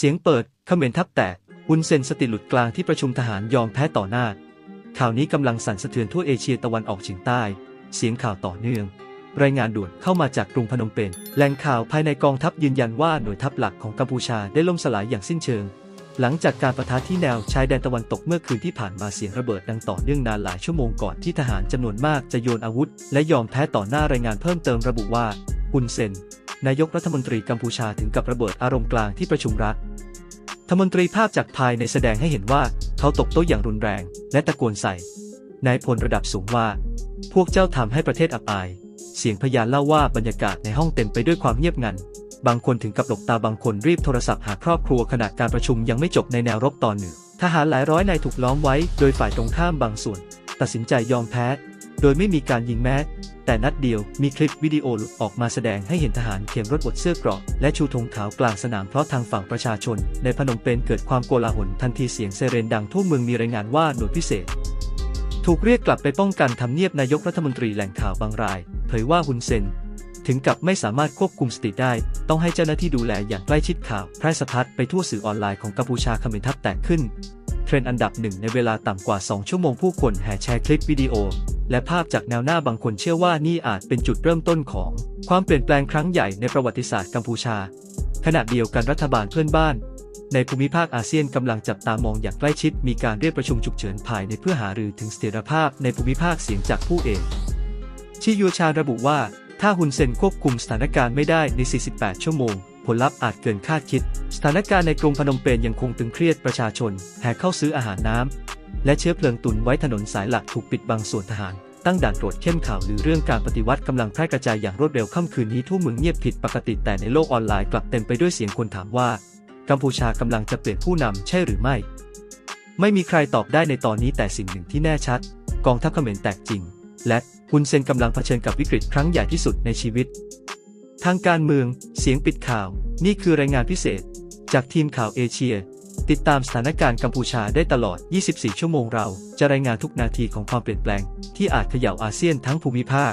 เสียงเปิดเขมรทับแตกอุนเซนสติหลุดกลางที่ประชุมทหารยอมแพ้ต่อหน้า ข่าวนี้กำลังสั่นสะเทือนทั่วเอเชียตะวันออกเฉียงใต้ เสียงข่าวต่อเนื่อง รายงานด่วนเข้ามาจากกรุงพนมเปญแหล่งข่าวภายในกองทัพยืนยันว่าหน่วยทัพหลักของกัมพูชาได้ล่มสลายอย่างสิ้นเชิง หลังจากการประทะที่แนวชายแดนตะวันตกเมื่อคืนที่ผ่านมาเสียงระเบิดดังต่อเนื่องนานหลายชั่วโมงก่อนที่ทหารจำนวนมากจะโยนอาวุธ และยอมแพ้ต่อหน้ารายงานเพิ่มเติมระบุว่าอุนเซน นายกรัฐมนตรีกัมพูชาถึงกับระเบิดอารมณ์กลางที่ประชุมรัฐธมนตรีภาพจากภายในแสดงให้เห็นว่าเขาตกโต๊ะอย่างรุนแรง และตะโกนใส่นายพลระดับสูงว่า พวกเจ้าทำให้ประเทศอับอาย เสียงพยานเล่าว่าบรรยากาศในห้องเต็มไปด้วยความเงียบงัน บางคนถึงกับหลบตาบางคนรีบโทรศัพท์หาครอบครัวขณะการประชุมยังไม่จบในแนวรบตอนหนึ่งทหารหลายร้อยนายถูกล้อมไว้ โดยฝ่ายตรงข้ามบางส่วน ตัดสินใจยอมแพ้ โดยไม่มีการยิงแม้ แต่นัดเดียวมีคลิปวิดีโอหลุดออกมาแสดงให้เห็นทหารเข็มรถบดเสื้อเกราะ และชูธงขาวกลางสนามเพราะทางฝั่งประชาชน ในพนมเปญเกิดความโกลาหลทันทีเสียงไซเรนดังทั่วเมืองมีรายงานว่าหน่วยพิเศษ ถูกเรียกกลับไปป้องกันทำเนียบนายกรัฐมนตรีแหล่งข่าวบางราย เผยว่าฮุนเซนถึงกับไม่สามารถควบคุมสติได้ ต้องให้เจ้าหน้าที่ดูแลอย่างใกล้ชิดข่าวแพร่สะพัดไปทั่วสื่อออนไลน์ของกัมพูชาเขมรทับแตกขึ้น เทรนด์อันดับหนึ่งในเวลาต่ำกว่า 2 ชั่วโมงผู้คนแห่แชร์คลิปวิดีโอ และภาพจากแนวหน้าบางคนเชื่อว่านี่อาจเป็นจุดเริ่มต้นของความเปลี่ยนแปลงครั้งใหญ่ในประวัติศาสตร์กัมพูชา ขณะเดียวกันรัฐบาลเพื่อนบ้าน ในภูมิภาคอาเซียนกำลังจับตามองอย่างใกล้ชิด มีการเรียกประชุมฉุกเฉินภายในเพื่อหารือถึงเสถียรภาพในภูมิภาคเสียงจากผู้เอกชิยูชาระบุว่า ถ้าฮุนเซนควบคุมสถานการณ์ไม่ได้ใน 48 ชั่วโมง ผลลัพธ์อาจเกินคาดคิด สถานการณ์ในกรุงพนมเปญยังคงตึงเครียดประชาชนแห่เข้าซื้ออาหารน้ำ และเชื้อเพลิงตุนไว้ถนนสายหลักถูกปิดบางส่วนทหาร ตั้งด่านตรวจเข้มข่าวหรือเรื่องการปฏิวัติกำลังแพร่กระจายอย่างรวดเร็วค่ำคืนนี้ทั่วเมืองเงียบผิดปกติแต่ในโลกออนไลน์กลับเต็มไปด้วยเสียงคนถามว่า กัมพูชากำลังจะเปลี่ยนผู้นำใช่หรือไม่ ไม่มีใครตอบได้ในตอนนี้แต่สิ่งหนึ่งที่แน่ชัด กองทัพเขมรแตกจริง และฮุนเซนกำลังเผชิญกับวิกฤตครั้งใหญ่ที่สุดในชีวิต ทางการเมือง เสียงปิดข่าว นี่คือรายงานพิเศษ จากทีมข่าวเอเชีย ติดตามสถานการณ์กัมพูชาได้ตลอด 24 ชั่วโมงเราจะรายงานทุกนาทีของความเปลี่ยนแปลง ที่อาจเขย่าอาเซียนทั้งภูมิภาค